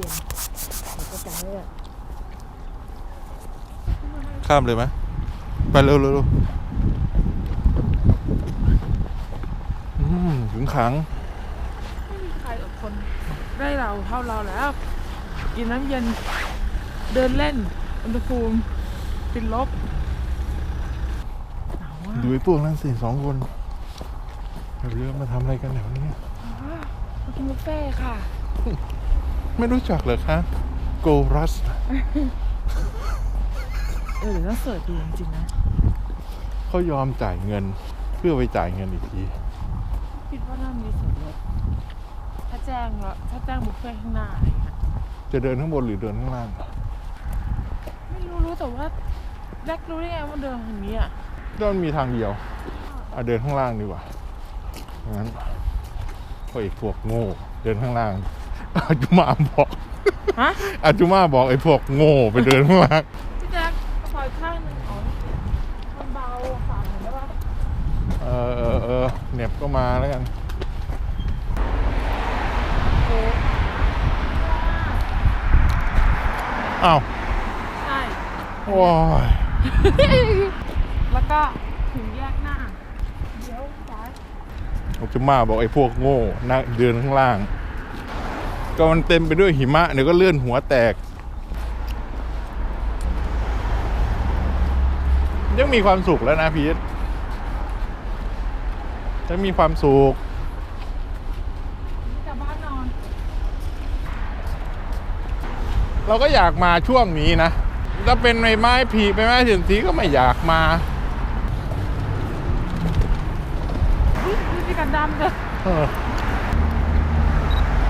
ย็นเดี๋ยวก็จะเลือกข้ามเลยไหมไปเร็วเร็วเร็วอืมถึงขัง ไม่มีใครอดทนได้เราเท่าเราแล้ว กินน้ำเย็นเดินเล่น อุณหภูมิติดลบหนาวอะดูไอ้พวกนั้นสิสองคนเรือมาทำอะไรกันแถวนี้มากินบุฟเฟ่ต์ค่ะ ไม่รู้จักเหรอคะโกรัส เออเดี๋ยวต้องเสิร์ชดูจริงๆนะ เขายอมจ่ายเงินเพื่อไปจ่ายเงินอีกที คิดว่าน่ามีส่วนลดถ้าแจ้งแล้วถ้าแจ้งบุฟเฟ่ต์ข้างหน้าอะไรอย่างเงี้ยจะเดินข้างบนหรือเดินข้างล่าง ไม่รู้รู้แต่ว่าแรกรู้ได้ไงว่าเดินทางนี้อะก็มันมีทางเดียวเอาเดินข้างล่างดีกว่างั้นพวกไอ้พวกโง่เดินข้างล่าง อาจุมาบอกฮะอาจุมาบอกไอ้พวกโง่ไปเดินข้างล่างพี่แจ๊คขออีกข้างหนึ่งอ๋อมันเบาฝาเห็นได้ปะเออเออเออเหน็บก็มาแล้วกันโค้งอ้าวใช่ว้ายแล้วก็ถึงแยกหน้าเดี๋ยวซ้าย อาจุมาบอกไอ้พวกโง่นั่งเดินข้างล่าง ก็มันเต็มไปด้วยหิมะเดี๋ยวก็เลื่อนหัวแตก ยังมีความสุขแล้วนะพีทยังมีความสุขกลับบ้านนอน เราก็อยากมาช่วงนี้นะถ้าเป็นใบไม้ผลิใบไม้เสียนสีก็ไม่อยากมาอุ๊ยนี่มีกันดำเลย เออ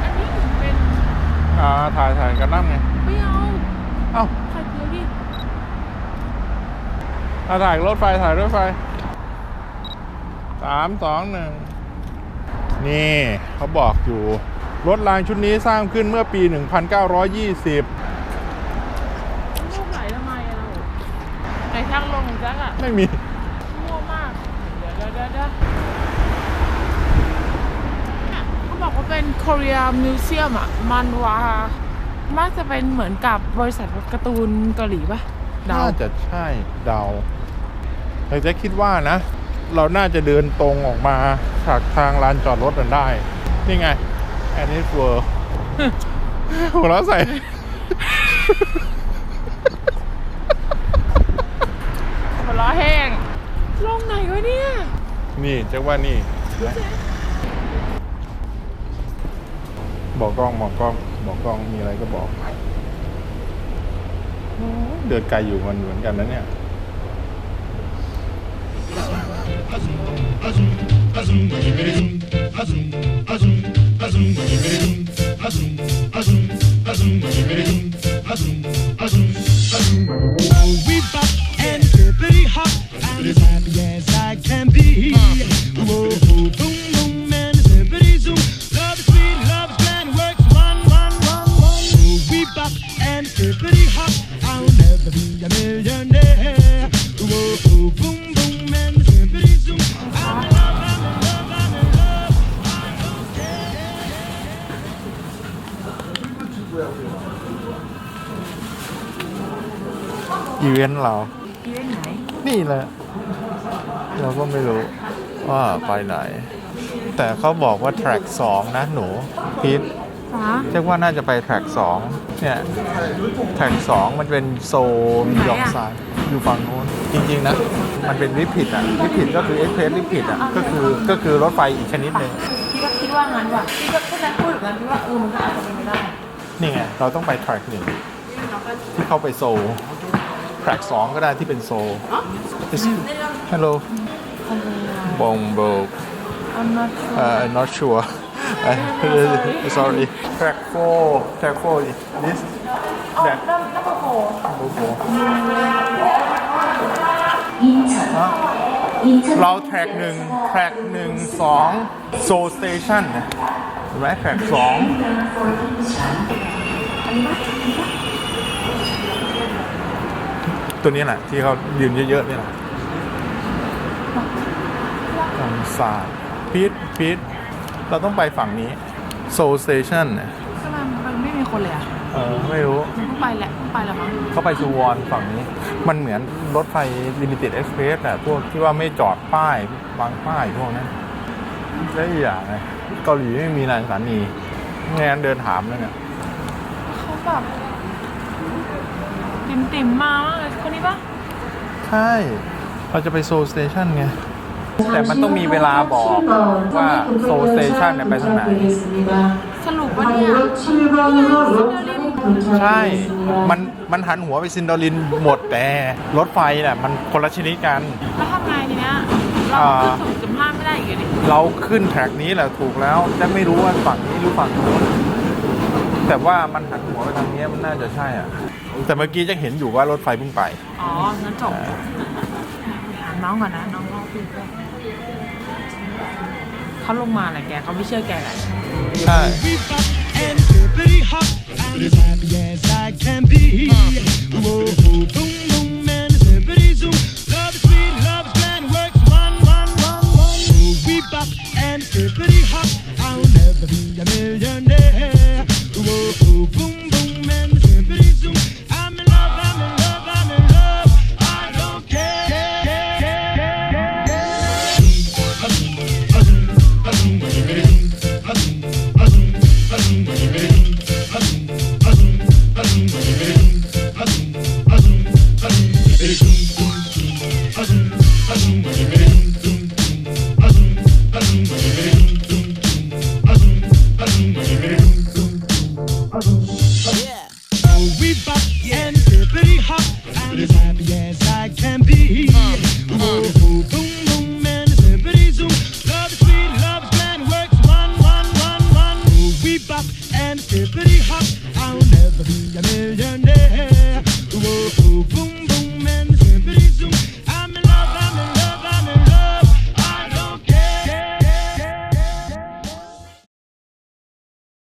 อันนี้ถึงเป็น อ่า ถ่ายถ่ายกันนั่งไง ไม่เอาเอ้าใครเดียวดิอ่าถ่ายรถไฟถ่ายรถไฟสามสองหนึ่งนี่เขาบอกอยู่ รถรางชุดนี้สร้างขึ้นเมื่อปี 1920ลูกไหลทำไมอะเราไหนทางลงของแจ๊คอะไม่มี มั่วมาก เดี๋ยวเดี๋ยวเดี๋ยวเดี๋ยวเนี่ยเขาบอกว่าเป็น Korea Museum อะมันว่าน่าจะเป็นเหมือนกับบริษัทการ์ตูนเกาหลีปะเดาน่าจะใช่เดาแต่จะคิดว่านะ เราน่าจะเดินตรงออกมาจากทางลานจอดรถนั้นได้ นี่ไงแอนนี่เวิร์หัวเราะใส่ หัวล้อแห้งลงไหนวะเนี่ย นี่จะว่านี่ บอกกล้องบอกกล้องบอกกล้องมีอะไรก็บอกโอ้ยเดินไกลอยู่มันเหมือนกันนะเนี่ย We อีเวนต์เราอีเวนต์ไหน นี่แหละ เราก็ไม่รู้ว่าไปไหน แต่เขาบอกว่าแทร็กสองนะหนูพีทฮะเรียกว่าน่าจะไปแทร็กสองเนี่ยแทร็กสองมันเป็นโซนยองซานอยู่ฝั่งนู้นจริง ๆ นะ มันเป็นวิผิดอะวิผิดก็คือเอ็กเพรสวิผิดอะก็คือก็คือรถไฟอีกชนิดหนึ่งคิดว่าคิดว่างั้นว่ะคิดว่าถ้าแจ๊คพูดแบบนั้นคิดว่าเออมันก็อาจจะเป็นไปได้นี่ไงเราต้องไปแทร็กหนึ่งที่เข้าไปโซล แทร็กสองก็ได้ที่เป็นโซล Hello บงโบ I'm not sure Uh, I'm not sure. I- sorry. Track four. Track four. This. อ๋อ Track นั่นนั่นก็โผล่ four. เราแทร็กหนึ่งแทร็กหนึ่งสองโซสเตชันนะเห็นไหมแทร็กสอง ตัวนี้แหละ ที่เขายืนเยอะๆนี่แหละทางซ้ายพีทพีทเราต้องไปฝั่งนี้โซสเตชันทำไมมันไม่มีคนเลยอะเออไม่รู้เพิ่งไปแหละเพิ่งไปแล้วมั้งเขาไปซูวอนฝั่งนี้ มันเหมือนรถไฟลิมิเต็ดเอ็กซ์เพรสอะพวกที่ว่าไม่จอดป้ายบางป้ายพวกนั้นและอีกอย่างไงเกาหลีไม่มีนายสถานีไม่งั้นเดินถามแล้วเนี่ยเขาแบบติ่มติ่มๆมามากเลยค นนี้ปะใช่ เราจะไปโซลสเตชันไง แต่มันต้องมีเวลาบอกว่าโซลสเตชันเนี่ยไปทางไหน สรุปว่าเนี่ย ใช่ มัน มันหันหัวไปซินโดลินหมดแต่รถไฟน่ะมันคนละชนิดกัน แล้วทำไงทีเนี้ยเราขึ้นสูงจุดห้าไม่ได้อีกเลยดิเราขึ้นแทร็กนี้แหละถูกแล้วแต่ไม่รู้ว่าฝั่งนี้หรือฝั่งนู้นแต่ว่ามันหันหัวไปทางนี้มันน่าจะใช่อะ แต่เมื่อกี้ยังเห็นอยู่ว่ารถไฟเพิ่งไป อ๋องั้นจบถามน้องก่อนนะ น้องเล่าพี่ด้วยเขาลงมาแหละแกเขาไม่เชื่อแกแหละใช่ We pop and pretty hot. I'm as happy as I can be. Whoa, boom,